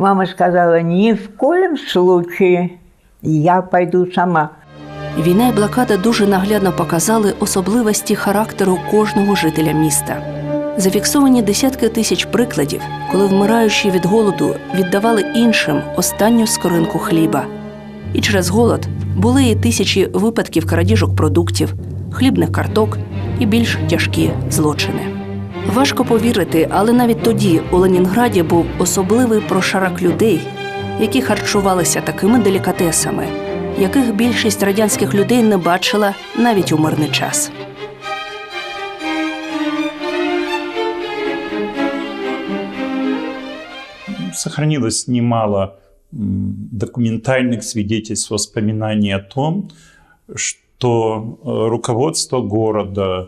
Мама сказала, ни в коем случае я пойду сама. Війна і блокада дуже наглядно показали особливості характеру кожного жителя міста. Зафіксовані десятки тисяч прикладів, коли вмираючі від голоду віддавали іншим останню скоринку хліба. І через голод були і тисячі випадків крадіжок продуктів, хлібних карток і більш тяжкі злочини. Важко повірити, але навіть тоді у Ленінграді був особливий прошарок людей, які харчувалися такими делікатесами, яких більшість радянських людей не бачила навіть у мирний час. Сохранилось немало м, документальных свидетельств, воспоминаний о том, что э, руководство города, э,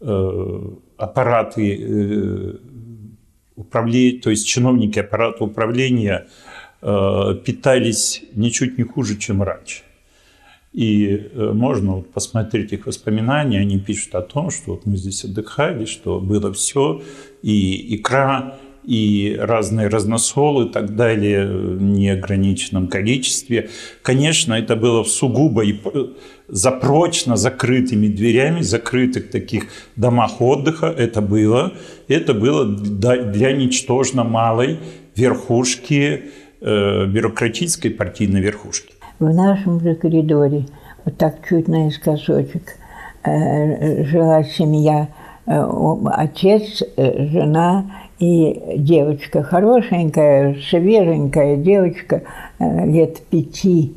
аппараты э, управления, то есть чиновники аппарата управления э, питались ничуть не хуже, чем раньше. И э, можно вот посмотреть их воспоминания, они пишут о том, что вот мы здесь отдыхали, что было все, и икра, и разные разносолы и так далее в неограниченном количестве. Конечно, это было в сугубо за прочно закрытыми дверями, закрытых таких домах отдыха. Это было. Это было для ничтожно малой верхушки, э, бюрократической партийной верхушки. В нашем же коридоре, вот так чуть наискосочек, э, жила семья, э, отец, э, жена и девочка хорошенькая, свеженькая девочка, э, лет пяти.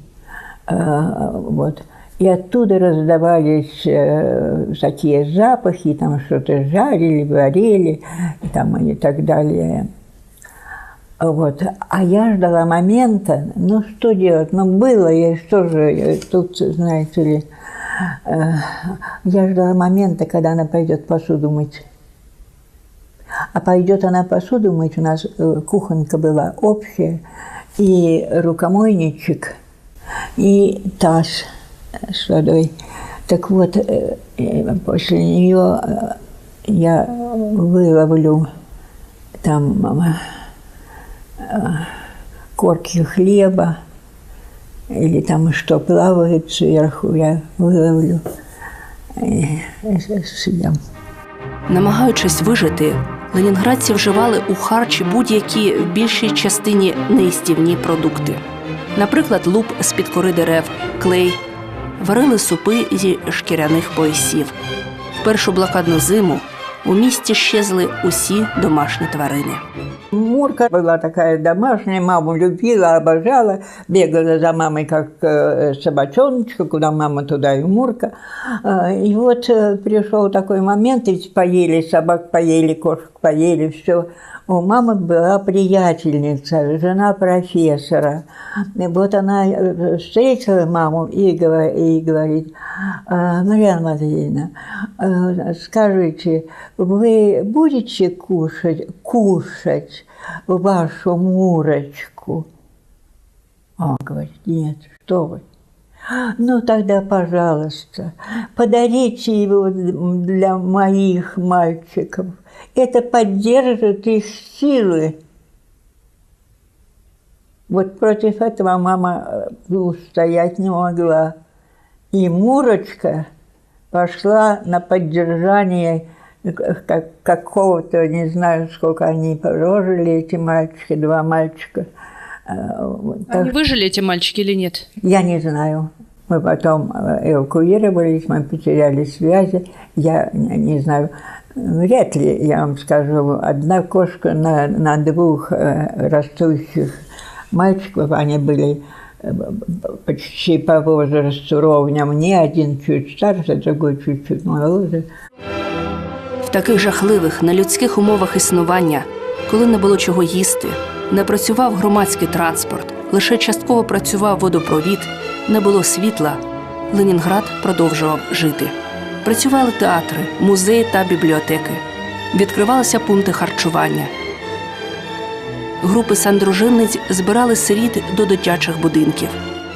Э, Вот. И оттуда раздавались э, такие запахи, там что-то жарили, варили, там и так далее. Вот. А я ждала момента, ну что делать, ну было, я что же, э, тут, знаете ли, э, я ждала момента, когда она пойдет посуду мыть. А пойдет она посуду мыть, у нас э, кухонка была общая, и рукомойничек, и таз с водой. Так вот, э, э, после нее э, я выловлю там мама, корки хлеба или там что плавает сверху, я выловлю и съем. Намагаючись вижити, ленінградці вживали у харч будь-які в більшій частині неїстівні продукти. Наприклад, луп з-під кори дерев, клей, варили супи зі шкіряних поясів. В першу блокадну зиму у місті щезли усі домашні тварини. Мурка была такая домашняя, маму любила, обожала, бегала за мамой как э, собачоночка, куда мама, туда и Мурка. А, И вот э, пришел такой момент, ведь поели собак, поели кошек, поели все. У мамы была приятельница, жена профессора. И вот она э, встретила маму и говор- и говорит, «А, Марьяна Матвеевна, скажите, вы будете кушать, кушать вашу Мурочку? Он говорит, нет, что вы. Ну тогда, пожалуйста, подарите его для моих мальчиков. Это поддержит их силы. Вот против этого мама э, устоять не могла. И Мурочка пошла на поддержание как- какого-то, не знаю, сколько они прожили, эти мальчики, два мальчика. Вот. Они Так выжили, эти мальчики, или нет? я не знаю. Мы потом э, эвакуировались, мы потеряли связи. Я не знаю, вряд ли, я вам скажу, одна кошка на, на двух э, растущих мальчиков, они были э, почти по возрасту ровня мне, один чуть старше, другой чуть-чуть моложе. В таких жахливих нелюдських умовах існування, коли не було чого їсти, не працював громадський транспорт, лише частково працював водопровід, не було світла, Ленінград продовжував жити. Працювали театри, музеї та бібліотеки, відкривалися пункти харчування. Групи сандружинниць збирали сиріт до дитячих будинків.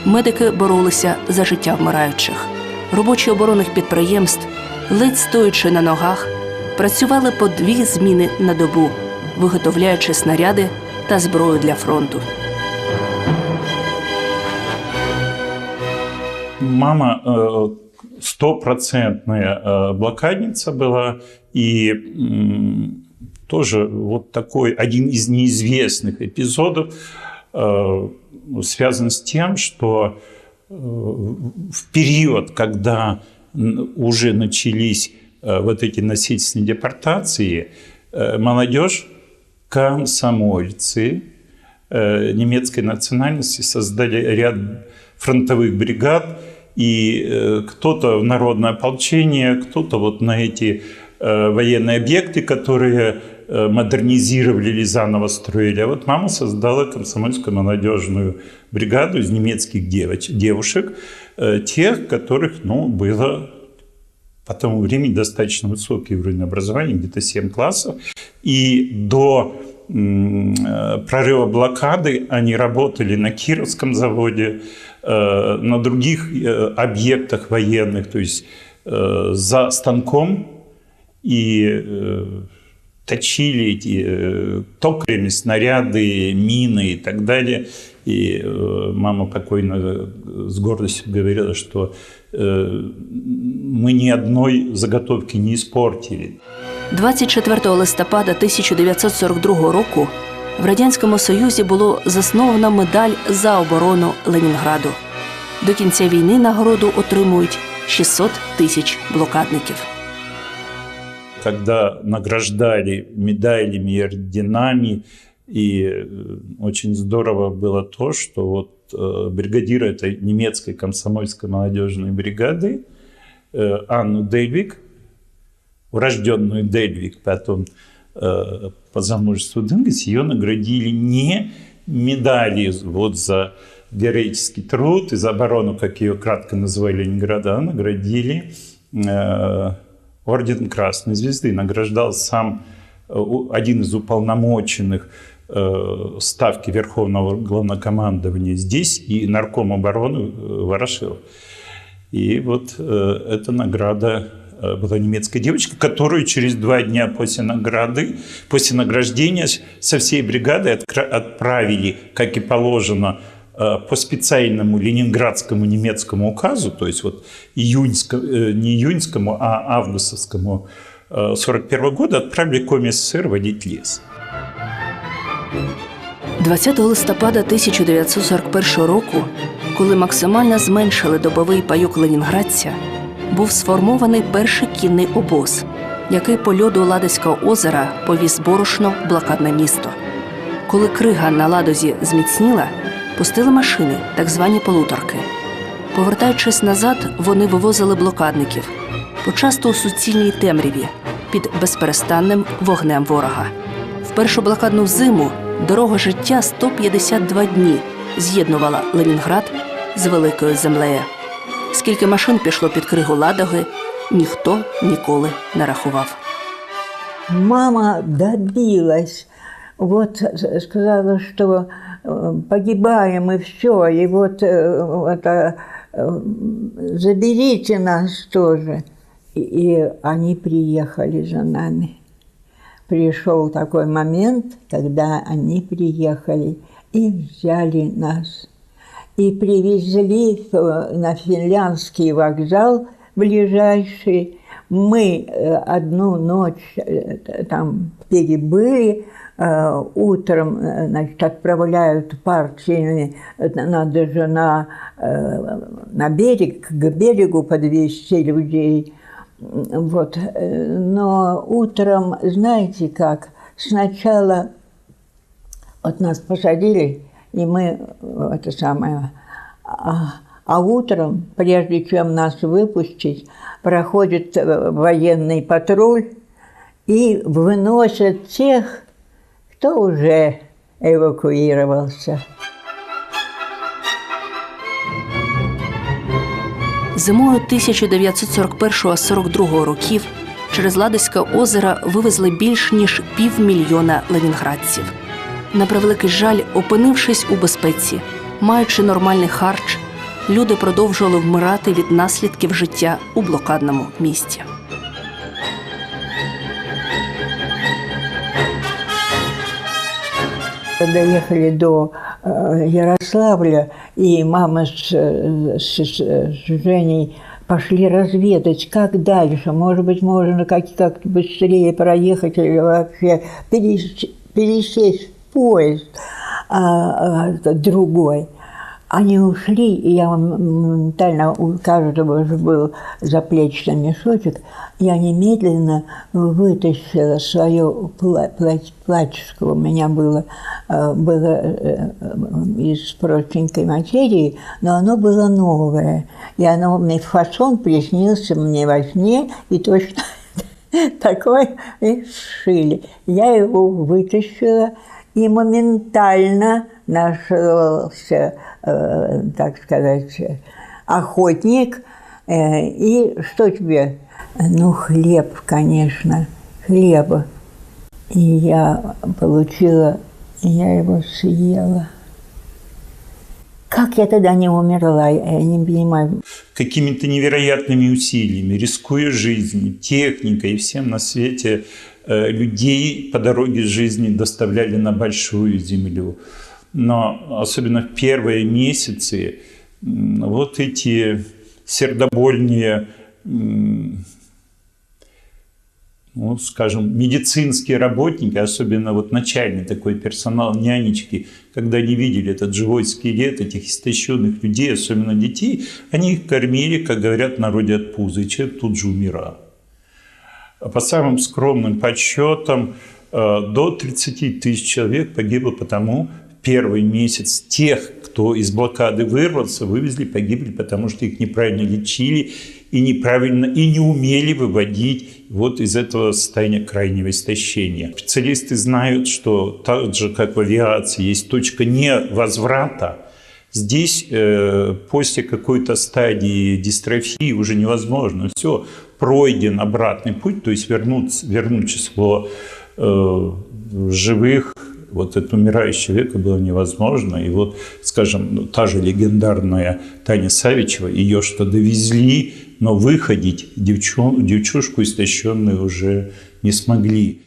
Медики боролися за життя вмираючих. Робочі оборонних підприємств, ледь стоячи на ногах, працювали по дві зміни на добу, виготовляючи снаряди та зброю для фронту. Мама э, стопроцентная э, блокадница была, и тоже вот такой один из неизвестных эпизодов э, связан с тем, что в период, когда уже начались вот эти насильственные депортации, молодежь, комсомольцы немецкой национальности создали ряд фронтовых бригад, и э, кто-то в народное ополчение, кто-то вот на эти э, военные объекты, которые э, модернизировали или заново строили. А вот мама создала комсомольскую молодежную бригаду из немецких девочек, девушек, тех, которых ну, было по тому времени достаточно высокий уровень образования, где-то 7 классов. И до прорыва блокады они работали на Кировском заводе, Э, на других э, объектах военных, то есть э, за станком и точили эти токарями снаряды, мины и так далее. И мама покойно с гордостью говорила, что мы ни одной заготовки не испортили. 24 листопада 1942 року в радянському союзі було засновано медаль за оборону Ленінграду. До кінця війни нагороду отримують 600 тисяч блокадників. Когда награждали медалями и орденами, и э, очень здорово было то, что вот э, бригадир этой немецкой комсомольской молодежной бригады э, Анну Дельвик, урожденную Дельвик, потом по замужеству Дынгас, ее наградили не медали вот за героический труд и за оборону, как ее кратко называли Ленинграда, а наградили э, орден Красной Звезды. Награждал сам один из уполномоченных ставки Верховного Главнокомандования здесь и нарком обороны э, Ворошилов. И вот э, эта награда Э, была немецкая девочка, которую через два дня после награды, после награждения со всей бригадой отправили, как и положено, э, по специальному ленинградскому немецкому указу, то есть вот июньскому, э, не июньскому, а августовскому 41 года отправили к СССР водить лес. 20 листопада 1941 року, коли максимально зменшили добовий пайок ленінградця, був сформований перший кінний обоз, який по льоду Ладоського озера повіз борошно блокадне місто. Коли крига на ладозі зміцніла, пустили машини, так звані полуторки. Повертаючись назад, вони вивозили блокадників, почасто у суцільній темряві під безперестанним вогнем ворога. В першу блокадну зиму дорога життя 152 дні з'єднувала Ленінград з великою землею. Скільки машин пішло під кригу ладоги, ніхто ніколи не рахував. Мама добилась. Вот сказала, что э, погибаем и все. И вот это, э, заберите нас тоже. И они приехали за нами. Пришел такой момент, когда они приехали и взяли нас и привезли на финляндский вокзал ближайший. Мы э, одну ночь э, там перебыли, э, утром значит, отправляют партиями, надо же на, на берег, к берегу подвести людей. Вот. Но утром, знаете как, сначала вот нас посадили и мы это самое... А, а утром, прежде чем нас выпустить, проходит э, военный патруль и выносят тех, кто уже эвакуировался. Зимою 1941-42 років через Ладоське озеро вивезли більш ніж півмільйона ленінградців на превеликий жаль, опинившись у безпеці, маючи нормальний харч, люди продовжували вмирати від наслідків життя у блокадному місті. Доехали до э, Ярославля, и мама с, э, с, с Женей пошли разведать, как дальше. Может быть, можно как- как-то быстрее проехать или вообще перес- пересесть в поезд а, а, другой. Они ушли, и я моментально, у каждого же был заплечный мешочек, я немедленно вытащила свое платье, платьишко, у меня было, э, было э, из простенькой материи, но оно было новое, и оно мне фасон приснился мне во сне, и точно такой и сшили. Я его вытащила, и моментально нашелся, э, так сказать, охотник. Э, и что тебе? Ну, хлеб, конечно, хлеба. И я получила, я его съела. Как я тогда не умерла, я не понимаю. Какими-то невероятными усилиями, рискуя жизнью, техникой и всем на свете, э, людей по дороге жизни доставляли на большую землю. Но особенно в первые месяцы вот эти сердобольные ну, скажем, медицинские работники, особенно вот начальный такой персонал, нянечки, когда они видели этот живой скелет этих истощенных людей, особенно детей, они их кормили, как говорят в народе, от пуза, и человек тут же умирал. А По самым скромным подсчетам, э, до 30 тысяч человек погибло потому, первый месяц тех, кто из блокады вырвался, вывезли, погибли, потому что их неправильно лечили и неправильно, и не умели выводить вот из этого состояния крайнего истощения. Специалисты знают, что так же, как в авиации, есть точка невозврата, Здесь э, после какой-то стадии дистрофии уже невозможно. Все, пройден обратный путь, то есть вернуть, вернуть число э, живых вот от умирающего века было невозможно. И вот, скажем, ну, та же легендарная Таня Савичева, ее что довезли, но выходить девчу, девчушку истощенную уже не смогли.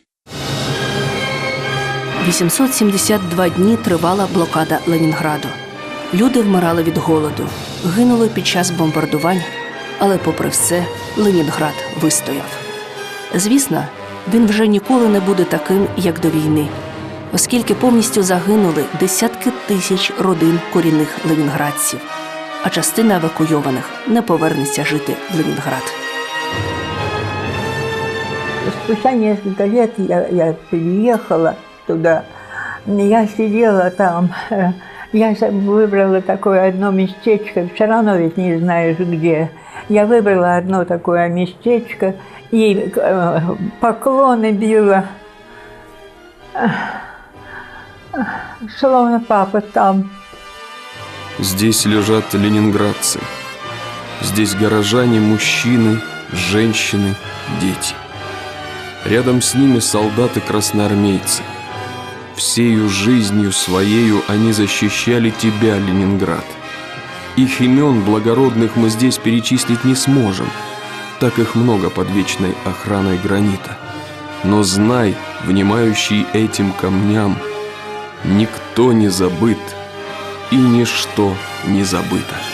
872 дні тривала блокада Ленінграду. Люди вмирали від голоду, гинули під час бомбардувань, але, попри все, Ленінград вистояв. Звісно, він вже ніколи не буде таким, як до війни, оскільки повністю загинули десятки тисяч родин корінних ленінградців, а частина евакуйованих не повернеться жити в Ленінград. Спустя несколько лет я, я переехала туда. Я сидела там, э, я с- выбрала такое одно местечко, все равно ведь не знаешь где. Я выбрала одно такое местечко и э, поклоны била, Словно папа там. Здесь лежат ленинградцы. Здесь горожане, мужчины, женщины, дети. Рядом с ними солдаты-красноармейцы. Всею жизнью своею они защищали тебя, Ленинград. Их имен благородных мы здесь перечислить не сможем. Так их много под вечной охраной гранита. Но знай, внимающий этим камням, никто не забыт и ничто не забыто.